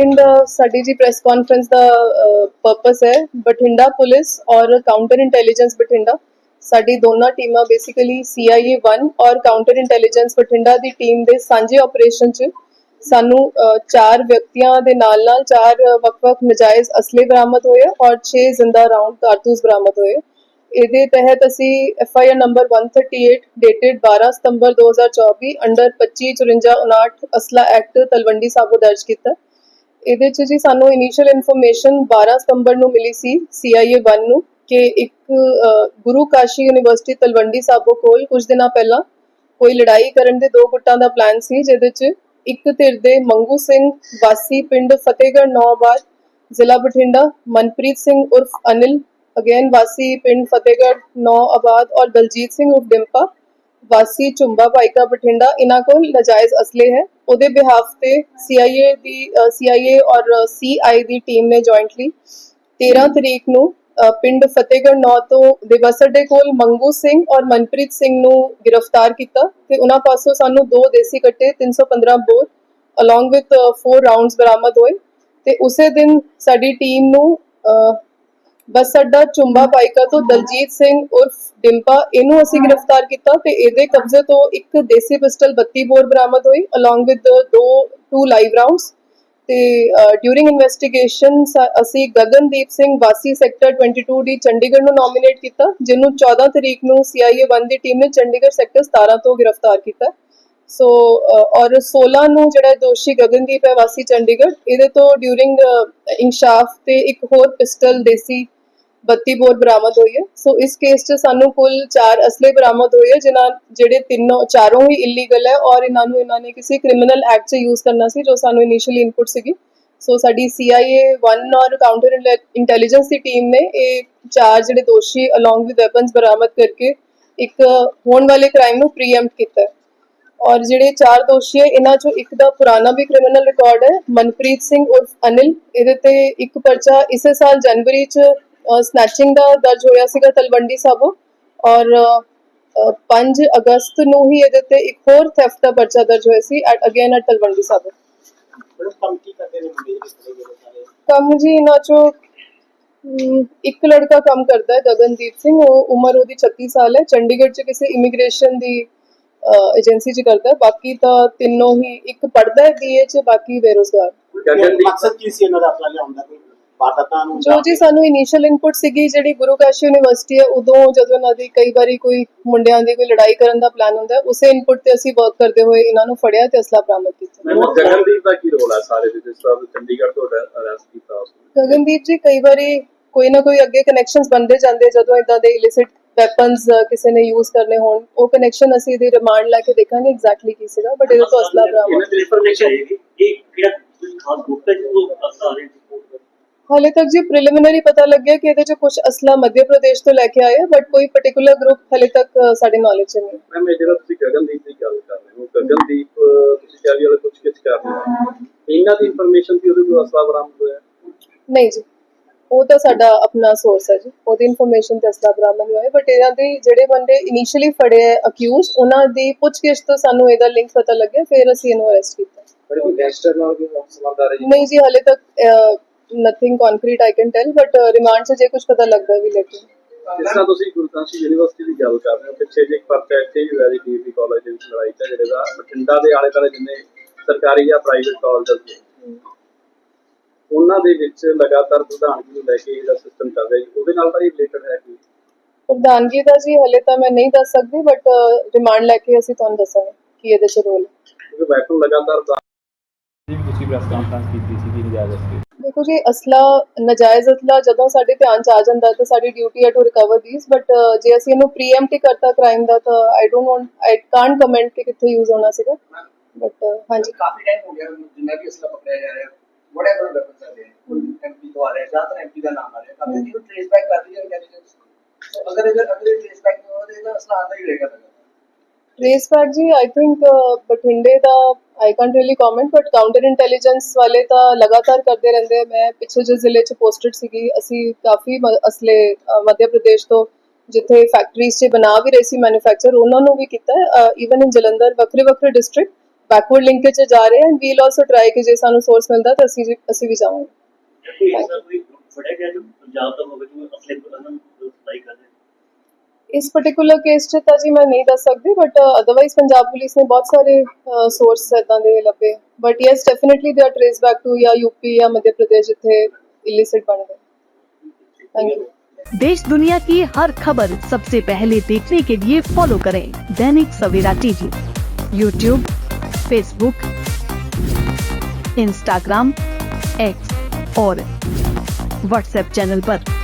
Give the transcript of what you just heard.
Second ਸਾਡੀ ਜੀ press conference ਦਾ uh, ਪਰਪਸ ਹੈ ਬਠਿੰਡਾ ਪੁਲਿਸ ਔਰ ਕਾਊਂਟਰ ਇੰਟੈਲੀਜੈਂਸ ਬਠਿੰਡਾ ਸਾਡੀ ਦੋਨਾਂ ਟੀਮਾਂ ਬੇਸਿਕਲੀ CIA 1 ਔਰ ਕਾਊਂਟਰ ਇੰਟੈਲੀਜੈਂਸ ਬਠਿੰਡਾ ਦੀ ਟੀਮ ਦੇ ਸਾਂਝੇ ਆਪਰੇਸ਼ਨ 'ਚ ਸਾਨੂੰ uh, ਚਾਰ ਵਿਅਕਤੀਆਂ ਦੇ ਨਾਲ ਨਾਲ ਚਾਰ uh, ਵੱਖ-ਵੱਖ ਨਜਾਇਜ਼ ਅਸਲੇ ਬਰਾਮਦ ਹੋਏ ਔਰ 6 ਜ਼ਿੰਦਾ ਰਾਉਂਡ ਕਾਰਤੂਸ ਬਰਾਮਦ ਹੋਏ। ਇਹਦੇ ਤਹਿਤ ਅਸੀਂ FIR number 138 dated 12 September 2024 under 2554 ਅਸਲਾ ਐਕਟ ਤਲਵੰਡੀ ਸਾਬੋ ਦਰਜ ਕੀਤਾ। ਇਹਦੇ ਚ ਜੀ ਸਾਨੂੰ ਇਨੀਸ਼ੀਅਲ ਇਨਫੋਰਮੇਸ਼ਨ 12 ਸਤੰਬਰ ਨੂੰ ਮਿਲੀ ਸੀ CIA 1 ਨੂੰ, ਕਿ ਇੱਕ ਗੁਰੂ ਕਾਸ਼ੀ ਯੂਨੀਵਰਸਿਟੀ ਤਲਵੰਡੀ ਸਾਬੋ ਕੋਲ ਕੁਝ ਦਿਨਾਂ ਪਹਿਲਾਂ ਕੋਈ ਲੜਾਈ ਕਰਨ ਦੇ ਦੋ ਗੁੱਟਾਂ ਦਾ ਪਲਾਨ ਸੀ, ਜਿਹਦੇ ਚ ਇੱਕ ਧਿਰ ਦੇ ਮੰਗੂ ਸਿੰਘ ਵਾਸੀ ਪਿੰਡ ਫਤਿਹਗੜ੍ਹ ਨੌਬਾਦ ਜ਼ਿਲ੍ਹਾ ਬਠਿੰਡਾ, ਮਨਪ੍ਰੀਤ ਸਿੰਘ ਉਰਫ ਅਨਿਲ, ਅਗੇਨ ਵਾਸੀ ਪਿੰਡ ਫਤਿਹਗੜ੍ਹ ਨੌ ਆਬਾਦ ਔਰ ਦਲਜੀਤ ਸਿੰਘ ਉਰਫ ਡਿੰਪਾ, ਵਾਸੀ ਚੁੰਬਾ ਭਾਈਕਾ ਬਠਿੰਡਾ, ਇਹਨਾਂ ਕੋਲ ਨਜਾਇਜ਼ ਅਸਲੇ ਹੈ। ਉਹਦੇ ਬਿਹਾਫ ਤੇ CIA ਦੀ CIA ਔਰ CI ਦੀ ਟੀਮ ਨੇ ਜੁਆਇੰਟਲੀ 13 ਤਰੀਕ ਨੂੰ ਪਿੰਡ ਫਤਿਹਗੜ੍ਹ ਨੌ ਤੋਂ ਦਿਵਸ ਅੱਡੇ ਕੋਲ ਮੰਗੂ ਸਿੰਘ ਔਰ ਮਨਪ੍ਰੀਤ ਸਿੰਘ ਨੂੰ ਗ੍ਰਿਫਤਾਰ ਕੀਤਾ ਤੇ ਉਹਨਾਂ ਪਾਸੋਂ ਸਾਨੂੰ ਦੋ ਦੇਸੀ ਕੱਟੇ 315 ਬੋਰ ਅਲੋਂਗ ਵਿਦ 4 ਰਾਉਂਡਸ ਬਰਾਮਦ ਹੋਏ ਤੇ ਉਸੇ ਦਿਨ ਸਾਡੀ ਟੀਮ ਨੂੰ ਅ, ਬੱਸ ਅੱਡਾ ਚੁੰਬਾ ਪਾਈਕਾ ਤੋਂ ਦਲਜੀਤ ਸਿੰਘ ਉਰਫ ਡਿੰਪਾ, ਇਹਨੂੰ ਅਸੀਂ ਗ੍ਰਿਫਤਾਰ ਕੀਤਾ ਤੇ ਇਹਦੇ ਕਬਜ਼ੇ ਤੋਂ ਇੱਕ ਦੇਸੀ ਪਿਸਟਲ 32 ਬੋਰ ਬਰਾਮਦ ਹੋਈ ਅਲੋਂਗ ਵਿਦ ਦੋ ਟੂ ਲਾਈਵ ਰਾਉਂਡਸ ਤੇ ਡਿਊਰਿੰਗ ਇਨਵੈਸਟੀਗੇਸ਼ਨ ਅਸੀਂ ਗਗਨਦੀਪ ਸਿੰਘ ਵਾਸੀ ਸੈਕਟਰ 22 ਦੀ ਚੰਡੀਗੜ੍ਹ ਨੂੰ ਨੋਮੀਨੇਟ ਕੀਤਾ, ਜਿਹਨੂੰ 14 ਤਰੀਕ ਨੂੰ CIA 1 ਦੀ ਟੀਮ ਨੇ ਚੰਡੀਗੜ੍ਹ ਸੈਕਟਰ 17 ਤੋਂ ਗ੍ਰਿਫਤਾਰ ਕੀਤਾ। ਸੋ ਔਰ 16 ਨੂੰ ਜਿਹੜਾ ਦੋਸ਼ੀ ਗਗਨਦੀਪ ਹੈ ਵਾਸੀ ਚੰਡੀਗੜ੍ਹ, ਇਹਦੇ ਤੋਂ ਡਿਊਰਿੰਗ ਇਨਸ਼ਾਫ ਤੇ ਇੱਕ ਹੋਰ ਪਿਸਟਲ ਦੇਸੀ 32 ਬੋਰ ਬਰਾਮਦ ਹੋਈ ਹੈ। ਸੋ ਇਸ ਕੇਸ 'ਚ ਸਾਨੂੰ ਕੁੱਲ 4 ਅਸਲੇ ਬਰਾਮਦ ਹੋਏ ਹੈ, ਜਿਨ੍ਹਾਂ ਜਿਹੜੇ ਤਿੰਨੋਂ, ਚਾਰੋਂ ਹੀ ਇਲੀਗਲ ਹੈ ਔਰ ਇਹਨਾਂ ਨੂੰ ਇਹਨਾਂ ਨੇ ਕਿਸੇ ਕ੍ਰਿਮੀਨਲ ਐਕਟ 'ਚ ਯੂਜ਼ ਕਰਨਾ ਸੀ, ਜੋ ਸਾਨੂੰ ਇਨੀਸ਼ੀਅਲੀ ਇਨਪੁਟ ਸੀਗੀ। ਸੋ ਸਾਡੀ CIA 1 ਔਰ ਕਾਊਂਟਰ ਇੰਟੈਲੀਜੈਂਸ ਦੀ ਟੀਮ ਨੇ ਇਹ ਚਾਰ ਜਿਹੜੇ ਦੋਸ਼ੀ ਅਲੋਂਗ ਵਿਦ ਵੈਪਨਸ ਬਰਾਮਦ ਕਰਕੇ ਇੱਕ ਹੋਣ ਵਾਲੇ ਕ੍ਰਾਈਮ ਨੂੰ ਪ੍ਰੀਐਮਪਟ ਕੀਤਾ ਔਰ ਜਿਹੜੇ ਚਾਰ ਦੋਸ਼ੀ ਹੈ, ਇਹਨਾਂ ਚੋਂ ਇੱਕ ਦਾ ਪੁਰਾਣਾ ਵੀ ਕ੍ਰਿਮੀਨਲ ਰਿਕਾਰਡ ਹੈ, ਮਨਪ੍ਰੀਤ ਸਿੰਘ ਉਰਫ ਅਨਿਲ। ਇਹਦੇ ਤੇ ਇੱਕ ਪਰਚਾ ਇਸੇ ਸਾਲ ਜਨਵਰੀ ਚ ਸਨੈਚਿੰਗ ਦਾ ਦਰਜ ਹੋਇਆ ਸੀਗਾ ਤਲਵੰਡੀ ਸਾਬੋ ਔਰ ਅ, 5 ਅਗਸਤ ਨੂੰ ਹੀ ਇਹਦੇ ਤੇ ਇੱਕ ਹੋਰ ਥੈਫਟ ਦਾ ਪਰਚਾ ਦਰਜ ਹੋਇਆ ਸੀ at again at Talwandi Sabo. ਕੰਮ ਜੀ ਇਹਨਾਂ ਚੋਂ ਇੱਕ ਲੜਕਾ ਕੰਮ ਕਰਦਾ ਹੈ ਗਗਨਦੀਪ ਸਿੰਘ ਉਹ ਉਮਰ ਉਹਦੀ 36 ਸਾਲ ਹੈ ਚੰਡੀਗੜ੍ਹ ਚ ਕਿਸੇ ਇਮੀਗ੍ਰੇਸ਼ਨ ਦੀ ਏਜੰਸੀ ਚ ਕਰਦਾ ਹੈ ਬਾਕੀ ਤਾਂ ਤਿੰਨੋਂ ਹੀ ਇੱਕ ਪੜਦਾ ਹੈ ਬੀਏ ਚ ਬਾਕੀ ਬੇਰੋਜ਼ਗਾਰ। ਮਕਸਦ ਕੀ ਸੀ ਇਹਨਾਂ ਦਾ ਅਸਲਾ ਲਿਆਉਣ ਦਾ ਕੋਈ? ਵਾਰਦਾਤਾਂ ਨੂੰ ਜੋ ਜੀ ਸਾਨੂੰ ਇਨੀਸ਼ੀਅਲ ਇਨਪੁਟ ਸੀਗੀ ਜਿਹੜੀ ਗੁਰੂ ਕਾਸ਼ੀ ਯੂਨੀਵਰਸਿਟੀ ਹੈ ਉਦੋਂ ਜਦੋਂ ਇਹਨਾਂ ਦੀ ਕਈ ਵਾਰੀ ਕੋਈ ਮੁੰਡਿਆਂ ਦੀ ਕੋਈ ਲੜਾਈ ਕਰਨ ਦਾ ਪਲਾਨ ਹੁੰਦਾ ਉਸੇ ਇਨਪੁਟ ਤੇ ਅਸੀਂ ਵਰਕ ਕਰਦੇ ਹੋਏ ਇਹਨਾਂ ਨੂੰ ਫੜਿਆ ਤੇ ਅਸਲਾ ਬਰਾਮਦ ਕੀਤਾ। ਮੈਨੂੰ ਗਗਨਦੀਪ ਦਾ ਕੀ ਰੋਲ ਹੈ ਸਾਰੇ ਦੇ ਜਿਸ ਤਰ੍ਹਾਂ ਚੰਡੀਗੜ੍ਹ ਤੋਂ ਅਰੈਸਟ ਕੀਤਾ ਗਗਨਦੀਪ ਜੀ ਕਈ ਵਾਰੀ ਕੋਈ ਨਾ ਕੋਈ ਅੱਗੇ ਕਨੈਕਸ਼ਨਸ ਬਣਦੇ ਜਾਂਦੇ ਜਦੋਂ ਇਦਾਂ ਦੇ ਇਲਿਸਿਟ ਵੈਪਨਸ ਕਿਸੇ ਨੇ ਯੂਜ਼ ਕਰਨੇ ਹੋਣ ਉਹ ਕਨੈਕਸ਼ਨ ਅਸੀਂ ਇਹਦੀ ਰਿਮਾਂਡ ਲੈ ਕੇ ਦੇਖਾਂਗੇ ਐਗਜ਼ੈਕਟਲੀ ਕੀ ਸੀਗਾ ਬਟ ਇਹਦੇ ਤੋਂ ਅਸਲਾ ਬਰਾਮਦ ਇਹਨਾਂ ਦੀ ਇਨਫੋਰਮੇਸ਼ਨ ਇਹ ਕਿਹੜਾ ਖਾਸ ਗਰੁੱਪ ਹੈ ਜੋ ਅਸਲਾ ਹਾਲੇ ਤੱਕ ਜੀ ਪ੍ਰੀਲਿਮਿਨਰੀ ਪਤਾ ਲੱਗਿਆ ਕਿ ਇਹਦੇ ਚ ਕੁਝ ਅਸਲਾ ਮੱਧ ਪ੍ਰਦੇਸ਼ ਤੋਂ ਲੈ ਕੇ ਆਏ ਬਟ ਕੋਈ ਪਾਰਟਿਕੂਲਰ ਗਰੁੱਪ ਹਾਲੇ ਤੱਕ ਸਾਡੇ ਨੌਲੇਜ ਚ ਨਹੀਂ। ਮੈਂ ਜਿਹੜਾ ਤੁਸੀਂ ਗਗਨਦੀਪ ਦੀ ਗੱਲ ਕਰ ਰਹੇ ਹੋ ਗਗਨਦੀਪ ਤੁਸੀਂ ਰਹੀ ਵਾਲਾ ਕੁਝ ਕਿਸ ਕਰ ਰਹੇ ਹੋ ਇਹਨਾਂ ਦੀ ਇਨਫੋਰਮੇਸ਼ਨ ਸੀ ਉਹਦੇ ਕੋਲ ਅਸਲਾ ਬਰਾਮਦ ਹੋਇਆ? ਨਹੀਂ ਜੀ ਉਹ ਤਾਂ ਸਾਡਾ ਆਪਣਾ ਸੋਰਸ ਹੈ ਜੀ ਉਹਦੀ ਇਨਫੋਰਮੇਸ਼ਨ ਤੇ ਅਸਲਾ ਬਰਾਮਦ ਨਹੀਂ ਹੋਇਆ ਬਟ ਇਹਨਾਂ ਦੇ ਜਿਹੜੇ ਬੰਦੇ ਇਨੀਸ਼ੀਅਲੀ ਫੜੇ ਅਕਿਊਜ਼ ਉਹਨਾਂ ਦੀ ਪੁੱਛਗਿੱਛ ਤੋਂ ਸਾਨੂੰ ਇਹਦਾ ਲਿੰਕ ਪਤਾ ਲੱਗਿਆ ਫਿਰ ਅਸੀਂ ਇਹਨੂੰ ਅਰੈਸਟ ਕੀਤਾ। ਬੜੇ ਕੋਈ ਗੈਂਗਸਟਰ ਨਾਲ ਵੀ ਸੰਬੰਧ ਆ ਰਹੇ? ਨਹੀਂ ਜੀ ਹਾਲੇ ਤੱਕ nothing concrete I can tell but remand 'ਚ ਜੇ ਕੁਝ ਪਤਾ ਲੱਗਦਾ ਵੀ ਲੈਟ ਜਿਸ ਤਰ੍ਹਾਂ ਤੁਸੀਂ ਗੁਰਦਾਸਪੁਰ ਯੂਨੀਵਰਸਿਟੀ ਦੀ ਗੱਲ ਕਰ ਰਹੇ ਹੋ ਪਿੱਛੇ ਜੇ ਇੱਕ ਪਰਚਾ ਇੱਥੇ ਵੀ ਹੋਇਆ ਜੀ ਡੀਪੀ ਕਾਲਜ ਦੇ ਵਿੱਚ ਲੜਾਈ ਝਗੜੇ ਦਾ ਬਠਿੰਡਾ ਦੇ ਆਲੇ ਦੁਆਲੇ ਜਿੰਨੇ ਸਰਕਾਰੀ ਜਾਂ ਪ੍ਰਾਈਵੇਟ ਕਾਲਜ ਨੇ ਉਹਨਾਂ ਦੇ ਵਿੱਚ ਲਗਾਤਾਰ ਪ੍ਰਧਾਨਗੀ ਨੂੰ ਲੈ ਕੇ ਇਹਦਾ ਸਿਸਟਮ ਚੱਲ ਰਿਹਾ ਜੀ। ਉਹਦੇ ਨਾਲ ਤਾਂ ਇਹ ਰਿਲੇਟਡ ਹੈ ਕਿ? ਪ੍ਰਧਾਨਗੀ ਦਾ ਜੀ ਹਲੇ ਤਾਂ ਮੈਂ ਨਹੀਂ ਦੱਸ ਸਕਦੀ ਬਟ ਰਿਮਾਂਡ ਲੈ ਕੇ ਅਸੀਂ ਤੁਹਾਨੂੰ ਦੱਸਾਂਗੇ ਕੀ ਇਹਦੇ 'ਚ ਰੋਲ ਹੈ। ਕਿਉਂਕਿ ਵੈਪਨ ਲਗਾਤਾਰ ਜੀ ਤੁਸੀਂ ਪ੍ਰੈਸ ਕਾਨਫਰੰਸ ਕੀਤੀ ਸੀ ਕਿ ਨਜਾਇਜ਼ ਅਸਲੀ ਦੇਖੋ ਜੀ ਅਸਲਾ ਨਜਾਇਜ਼ ਅਸਲਾ ਜਦੋਂ ਸਾਡੇ ਧਿਆਨ ਚ ਆ ਜਾਂਦਾ ਤਾਂ ਸਾਡੀ ਡਿਊਟੀ ਹੈ ਟੂ ਰਿਕਵਰ ਥੀਸ ਬਟ ਜੇ ਅਸੀਂ ਇਹਨੂੰ ਪ੍ਰੀਐਮਪਟ ਕਰਤਾ ਕ੍ਰਾਈਮ ਦਾ ਤਾਂ I don't want I can't comment ਕਿ ਕਿੱਥੇ ਯੂਜ਼ ਹੋਣਾ ਸੀਗਾ। ਬਟ ਹਾਂਜੀ। ਕਾਫੀ ਟਾਈਮ ਹੋ ਗਿਆ ਜਿੰਨਾ ਵੀ ਅਸਲਾ ਪਕੜਿਆ ਜਾ ਰਿਹਾ ਵਟਐਵਰ ਵੈਪਨਸ ਆ ਰਹੇ ਐਮਪੀ ਤੋਂ ਆ ਰਿਹਾ ਜਾਂ ਤਾਂ ਐਮਪੀ ਦਾ ਨਾਮ ਆ ਰਿਹਾ। ਕਾਫੀ ਜਿਹਨੂੰ ਟ੍ਰੇਸ ਬੈਕ ਕਰ ਰਹੀ ਹੈ ਇੰਟੈਲੀਜੈਂਸ ਸੋ ਅਗਰ ਅਗਰ ਅਗਰ ਟ੍ਰੇਸ ਬੈਕ ਨਹੀਂ ਹੋਵੇ ਤਾਂ ਅਸਲਾ ਆਂਦਾ ਹੀ ਰਹੇਗਾ। ਟ੍ਰੇਸ ਬੈਕ ਜੀ ਆਈ ਥਿੰਕ ਬਠਿੰਡੇ ਦਾ I can't really comment but counter intelligence ਵਾਲੇ ਤਾਂ ਲਗਾਤਾਰ ਕਰਦੇ ਰਹਿੰਦੇ ਮੈਂ ਪਿੱਛੇ ਜੋ ਜ਼ਿਲ੍ਹੇ ਚ ਪੋਸਟਡ ਸੀਗੀ ਅਸੀਂ ਕਾਫੀ ਅਸਲੇ ਮੱਧ ਪ੍ਰਦੇਸ਼ ਤੋਂ ਜਿੱਥੇ ਫੈਕਟਰੀਜ਼ 'ਚ ਬਣਾ ਵੀ ਰਹੇ ਸੀ ਮੈਨੂਫੈਕਚਰ ਉਹਨਾਂ ਨੂੰ ਵੀ ਕੀਤਾ ਈਵਨ ਇਨ ਜਲੰਧਰ ਵੱਖਰੇ ਵੱਖਰੇ ਡਿਸਟ੍ਰਿਕਟ ਬੈਕਵਰਡ ਲਿੰਕੇਜ 'ਚ ਜਾ ਰਹੇ ਹਾਂ ਵੀਲ ਆਲਸੋ ਟਰਾਈ ਕਿ ਜੇ ਸਾਨੂੰ ਸੋਰਸ ਮਿਲਦਾ ਤਾਂ ਅਸੀਂ ਅਸੀਂ ਵੀ ਜਾਵਾਂਗੇ ਫੜਿਆ ਗਿਆ ਜੋ ਪੰਜਾਬ ਦਾ ਹੋਵੇ ਜੋ ਅਸਲੇ ਉਹਨਾਂ ਨੂੰ ਸਪਲਾਈ ਕਰ ਇਸ ਪਾਰਟਿਕੂਲਰ ਕੇਸ 'ਚ ਤਾਂ ਜੀ ਮੈਂ ਨਹੀਂ ਦੱਸ ਸਕਦੀ ਬਟ ਅਦਰਵਾਈਜ਼ ਪੰਜਾਬ ਪੁਲਿਸ ਨੇ ਬਹੁਤ ਸਾਰੇ ਸੋਰਸ ਇਦਾਂ ਦੇ ਲੱਭੇ but yes definitely they are trace back to ਜਾਂ ਯੂਪੀ ਜਾਂ ਮੱਧ ਪ੍ਰਦੇਸ਼ ਜਿੱਥੇ ਇਲਿਸਿਟ ਬਣ ਗਏ ਥੈਂਕ ਯੂ देश दुनिया की हर खबर सबसे पहले देखने के लिए फॉलो करें Dainik Savera TV YouTube Facebook Instagram X और व्हाट्सएप चैनल पर।